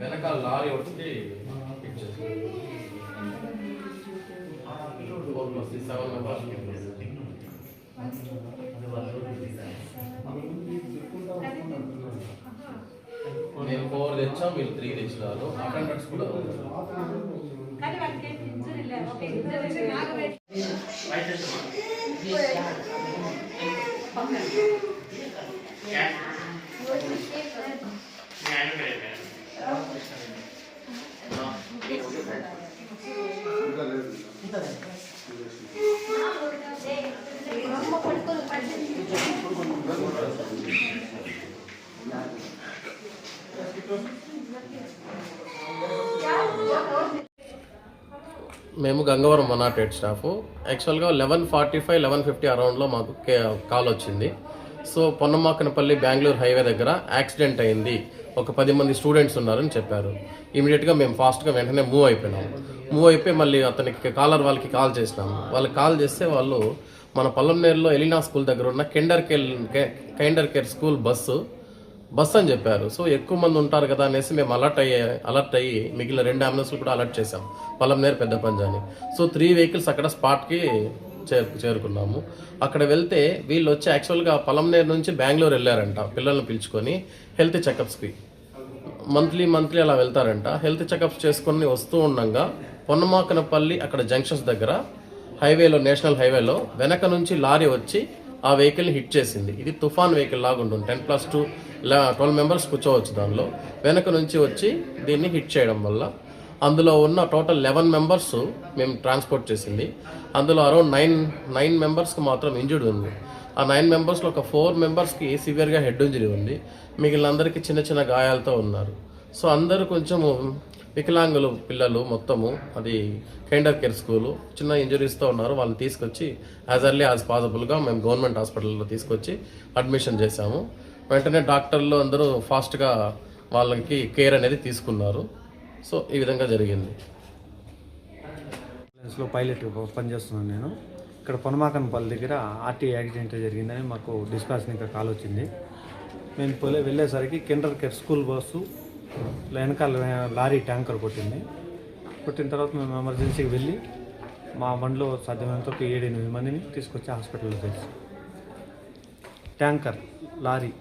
వెనకాల లారీ వచ్చి మేము ఫోర్ తెచ్చాం వీళ్ళు త్రీ తెచ్చినారు. అటెండర్స్ కూడా వాళ్ళకి ఏం ఇంజరీ లేదు ఒక ఇంజరీ నాకు పెట్టి మేము గంగవరం మొనాటెడ్ స్టాఫ్. యాక్చువల్గా eleven forty five eleven fifty అరౌండ్లో మాకు కే- కాల్ వచ్చింది. సో పొన్నమాకనపల్లి బెంగళూరు హైవే దగ్గర యాక్సిడెంట్ అయింది. ఒక పది మంది స్టూడెంట్స్ ఉన్నారని చెప్పారు. ఇమీడియట్గా మేము ఫాస్ట్గా వెంటనే మూవ్ అయిపోయినాము మూవ్ అయిపోయి మళ్ళీ అతనికి కాలర్ వాళ్ళకి కాల్ చేసినాము. వాళ్ళకి కాల్ చేస్తే వాళ్ళు మన పల్లంనేరులో ఎలినా స్కూల్ దగ్గర ఉన్న kinder care kinder care school bus bus అని చెప్పారు. సో ఎక్కువ మంది ఉంటారు కదా అనేసి మేము అలర్ట్ అయ్యే అలర్ట్ అయ్యి మిగిలిన రెండు అంబులెన్స్లు కూడా అలర్ట్ చేసాం పొలంనేరు పెద్ద పంజాని సో త్రీ వెహికల్స్ అక్కడ స్పాట్కి చే చేరుకున్నాము. అక్కడ వెళ్తే వీళ్ళు వచ్చి యాక్చువల్గా పొలంనేరు నుంచి బెంగళూరు వెళ్ళారంట పిల్లల్ని పిలుచుకొని హెల్త్ చెకప్స్కి మంత్లీ మంత్లీ అలా వెళ్తారంట. హెల్త్ చెకప్స్ చేసుకొని వస్తూ ఉండగా పొన్నమాకనపల్లి అక్కడ జంక్షన్స్ దగ్గర హైవేలో నేషనల్ హైవేలో వెనక నుంచి లారీ వచ్చి ఆ వెహికల్ని హిట్ చేసింది. ఇది తుఫాన్ వెహికల్ లాగా ఉంటుంది. Ten plus two twelve members కూర్చోవచ్చు దానిలో. వెనక నుంచి వచ్చి దీన్ని హిట్ చేయడం వల్ల అందులో ఉన్న టోటల్ లెవెన్ మెంబర్స్ మేము ట్రాన్స్పోర్ట్ చేసింది. అందులో అరౌండ్ నైన్ నైన్ మెంబర్స్కి మాత్రం ఇంజుర్డ్ ఉంది. ఆ నైన్ మెంబర్స్లో ఒక ఫోర్ మెంబర్స్కి సివియర్గా హెడ్ ఇంజరీ ఉంది. మిగిలిన అందరికీ చిన్న చిన్న గాయాలతో ఉన్నారు. సో అందరూ కొంచెము వికలాంగులు పిల్లలు మొత్తము అది కైండర్ కేర్ స్కూలు చిన్న ఇంజరీస్తో ఉన్నారు వాళ్ళని తీసుకొచ్చి యాజ్ ఎర్లీ యాజ్ పాసిబుల్గా మేము గవర్నమెంట్ హాస్పిటల్లో తీసుకొచ్చి అడ్మిషన్ చేశాము. వెంటనే డాక్టర్లు అందరూ ఫాస్ట్గా వాళ్ళకి కేర్ అనేది తీసుకున్నారు. సో ఈ విధంగా జరిగింది. అంబులెన్స్లో పైలట్ పనిచేస్తున్నాను నేను. ఇక్కడ పొనమాకన్పల్లి దగ్గర ఆర్టీ యాక్సిడెంట్ జరిగిందని మాకు డిస్పాచ్ ఇంకా కాల్ వచ్చింది. మేము పోలే వెళ్ళేసరికి కిండర్ కేర్ స్కూల్ బస్సు వెనకాల లారీ ట్యాంకర్ కొట్టింది. కొట్టిన తర్వాత మేము ఎమర్జెన్సీకి వెళ్ళి మా బండిలో సాధ్యమైనంత ఒక ఏడు ఎనిమిది మందిని తీసుకొచ్చి హాస్పిటల్లో చేసి ట్యాంకర్ లారీ.